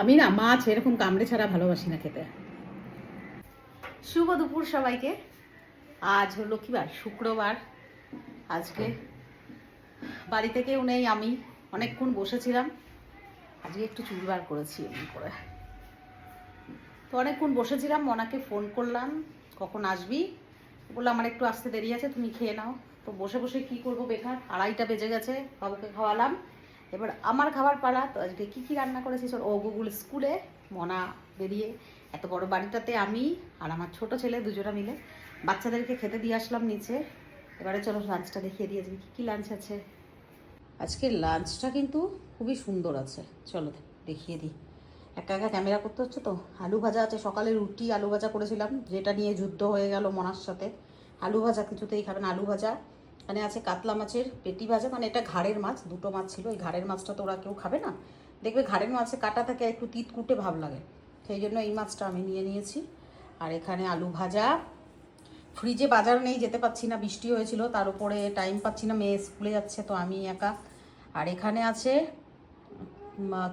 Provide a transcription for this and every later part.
আমি না মাছ এরকম কামড়ে ছাড়া ভালোবাসি না খেতে। শুভ দুপুর সবাইকে। আজ হলো কি বার? শুক্রবার। আজকে বাড়ি থেকেও নেই আমি। অনেকক্ষণ বসেছিলাম। আজকে একটু চুল বার করেছি এমনি করে। তো অনেকক্ষণ বসেছিলাম, মনাকে ফোন করলাম, কখন আসবি? বললাম আমার একটু আসতে দেরি আছে, তুমি খেয়ে নাও। তো বসে বসে কি করব বেকার? আড়াইটা বেজে গেছে, বাবুকে খাওয়ালাম। এবার আমার খাবার পালা, তো আজকে কী কী রান্না করেছি চল ও গুগল স্কুলে, মনা বেরিয়ে, এত বড় বাড়িটাতে আমি আর আমার ছোট ছেলে দুজনা মিলে বাচ্চাদেরকে খেতে দিয়ে আসলাম নিচে। এবারে চলো লাঞ্চটা দেখিয়ে দিয়ে যাবি কী কী লাঞ্চ আছে? আজকে লাঞ্চটা কিন্তু খুবই সুন্দর আছে, চলো দেখিয়ে দিই। একা একা ক্যামেরা করতে হচ্ছে তো, আলু ভাজা আছে, সকালে রুটি আলু ভাজা করেছিলাম, যেটা নিয়ে যুদ্ধ হয়ে গেল মনার সাথে। আলু ভাজা, কিছুতেই খাবেন আলু ভাজা। এখানে আছে কাতলা মাছের পেটি ভাজা মানে এটা ঘাড়ের মাছ, দুটো মাছ ছিল ওই ঘাড়ের মাছটা তো ওরা কেউ খাবে না। দেখবে ঘাড়ের মাছে কাটা থাকে, একটু তিত কুটে ভাব লাগে। সেই জন্য এই মাছটা আমি নিয়ে নিয়েছি। আর এখানে আলু ভাজা। ফ্রিজে বাজার নেই, যেতে পাচ্ছি না, বৃষ্টি হয়েছিল, তার উপরে টাইম পাচ্ছি না, মেয়ে স্কুলে যাচ্ছে, তো আমি একা। আর এখানে আছে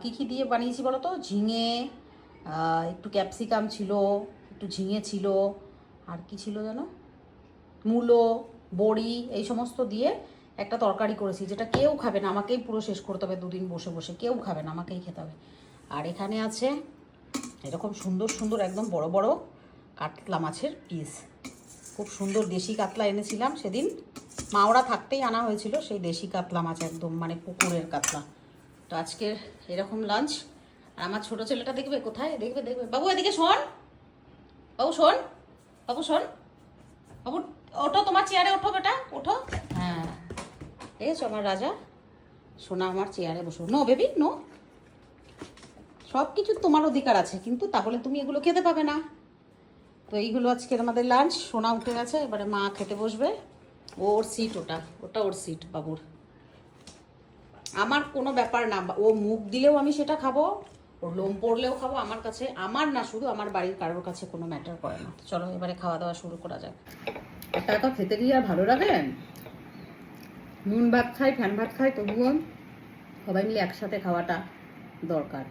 কি কি দিয়ে বানিয়েছি বলো তো? ঝিঙে একটু ক্যাপসিকাম ছিল, একটু ঝিঙে ছিল, আর কি ছিল যেন? মূলো বড়ি, এই সমস্ত দিয়ে একটা তরকারি করেছি, যেটা কেউ খাবে না, আমাকেই পুরো শেষ করতে হবে দুদিন বসে বসে, কেউ খাবে না, আমাকেই খেতে হবে। আর এখানে আছে এরকম সুন্দর সুন্দর একদম বড় বড় কাতলা মাছের পিস। খুব সুন্দর দেশি কাতলা এনেছিলাম সেদিন। মাওড়া থাকতেই আনা হয়েছিল সেই দেশি কাতলা মাছ একদম মানে পুকুরের কাতলা। তো আজকের এরকম লাঞ্চ আর আমার ছোটো ছেলেটা দেখবে কোথায়? দেখবে দেখবে। বাবু, এদিকে শোন। বাবু শোন। বাবু শোন। বাবু ওঠো তোমার চেয়ারে ওঠো বেটা ওঠো। হ্যাঁ। দেখেছ আমার রাজা। সোনা আমার চেয়ারে বসো। No baby no. সব কিছু তোমার অধিকার আছে কিন্তু তাহলে তুমি এগুলো খেতে পাবে না। তো এইগুলো আজকে আমাদের লাঞ্চ সোনা উঠে গেছে এবারে মা খেতে বসবে। ওর সিট ওটা ওটা ওর সিট বাবুর। আমার কোনো ব্যাপার না ও মুখ দিলেও আমি সেটা খাব ওর লোম পড়লেও খাব আমার কাছে আমার না শুধু আমার বাড়ির কারোর কাছে কোনো ম্যাটার করে না। চলো এবারে খাওয়া দাওয়া শুরু করা যাক। একা খেতে গিয়ে আর ভালো লাগে? নুন ভাত খাই, ফ্যান ভাত খাই, তবুও সবাই মিলে একসাথে খাওয়াটা দরকার।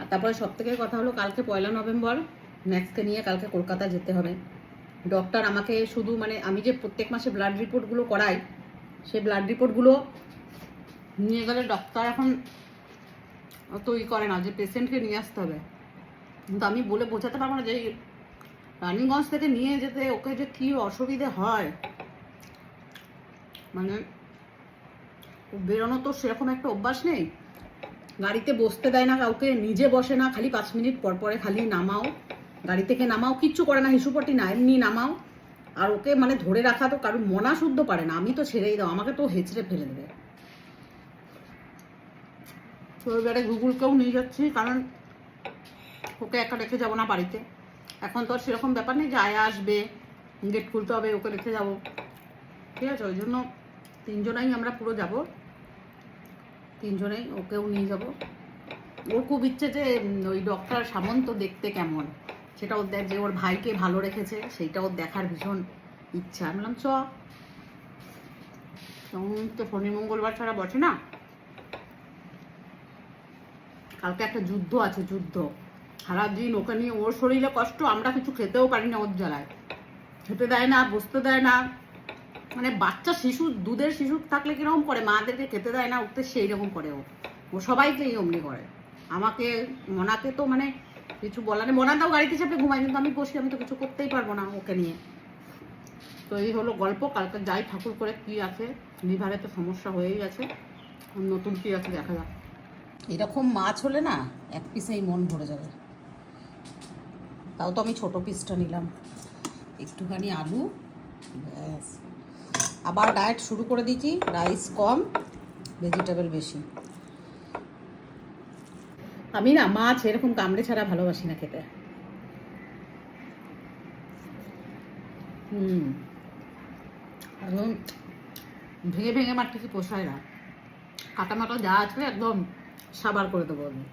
আর তারপরে সব থেকে কথা হলো, কালকে পয়লা নভেম্বর ম্যাক্সকে নিয়ে কালকে কলকাতা যেতে হবে। ডক্টর আমাকে শুধু মানে আমি যে প্রত্যেক মাসে ব্লাড রিপোর্টগুলো করাই, সেই ব্লাড রিপোর্টগুলো নিয়ে গেলে ডক্টর এখন অত ই করে না যে পেশেন্টকে নিয়ে আসতে হবে। কিন্তু আমি বলে বোঝাতে পারব না যে রানিগঞ্জ থেকে নিয়ে যেতে ওকে যে কী অসুবিধে হয়? মানে বেরোনো তো সেরকম একটা অভ্যাস নেই। গাড়িতে বসতে দেয় না কাউকে, নিজে বসে না, খালি পাঁচ মিনিট পর পরে খালি নামাও। গাড়ি থেকে নামাও, কিচ্ছু করে না হিসুপটি না, এমনি নামাও। আর ওকে মানে ধরে রাখা তো কারণ মনা শুদ্ধ পারে না, আমি তো ছেড়েই দাও, আমাকে তো হেঁচড়ে ফেলে দেবে। তো এবারে গুগলকেও নিয়ে যাচ্ছি, কারণ ওকে একা রেখে যাব না বাড়িতে। এখন তো আর সেরকম ব্যাপার নেই, যে আসবে গেট খুলতে হবে, ওকে রেখে যাব। ঠিক আছে, ওই জন্য তিনজনাই আমরা পুরো যাব। তিনজনেই ওকেও নিয়ে যাব। ওর খুব ইচ্ছে যে ওই ডক্টর সামন্ত দেখতে কেমন। সেটা ওর দেখ, যে ওর ভাইকে ভালো রেখেছে, সেইটা ওর দেখার ভীষণ ইচ্ছা। আমি বললাম, চ। তো শনি, মঙ্গলবার ছাড়া বসে না। কালকে একটা যুদ্ধ আছে, যুদ্ধ। সারাদিন ওকে নিয়ে ওর শরীরে কষ্ট, আমরা কিছু খেতেও পারি না ওর জ্বালায়। খেতে দেয় না, বসতে দেয় না। মানে বাচ্চা শিশু, দুধের শিশু থাকলে কীরকম করে? মাদেরকে খেতে দেয় না, উঠতে সেই রকম করে ও। ও সবাইকেই অমনি করে। আমাকে, মনাকে তো মানে কিছু বলার নেই। মনাদাও গাড়িতে চাপে ঘুমায়, কিন্তু আমি বসি, আমি তো কিছু করতেই পারব না ওকে নিয়ে। তো এই হলো গল্প। কালকে যাই ঠাকুর করে, কি আছে? লিভারে তো সমস্যা হয়েই আছে নতুন কি আছে দেখা যাক। এরকম মাছ হলে না, এক পিসেই মন ভরে যাবে। তাও তো আমি ছোট পিসটা নিলাম। একটুখানি আলু, ব্যাস। আবার ডায়েট শুরু করে দিয়েছি রাইস কম ভেজিটেবল বেশি। আমি না মাছ এরকম কামড়ে ছাড়া ভালোবাসি না খেতে। হুম। একদম ভেঙে ভেঙে মার কিছু পোষায় না। কাটা মাটা যা আছে একদম সাবার করে দেবো আমি।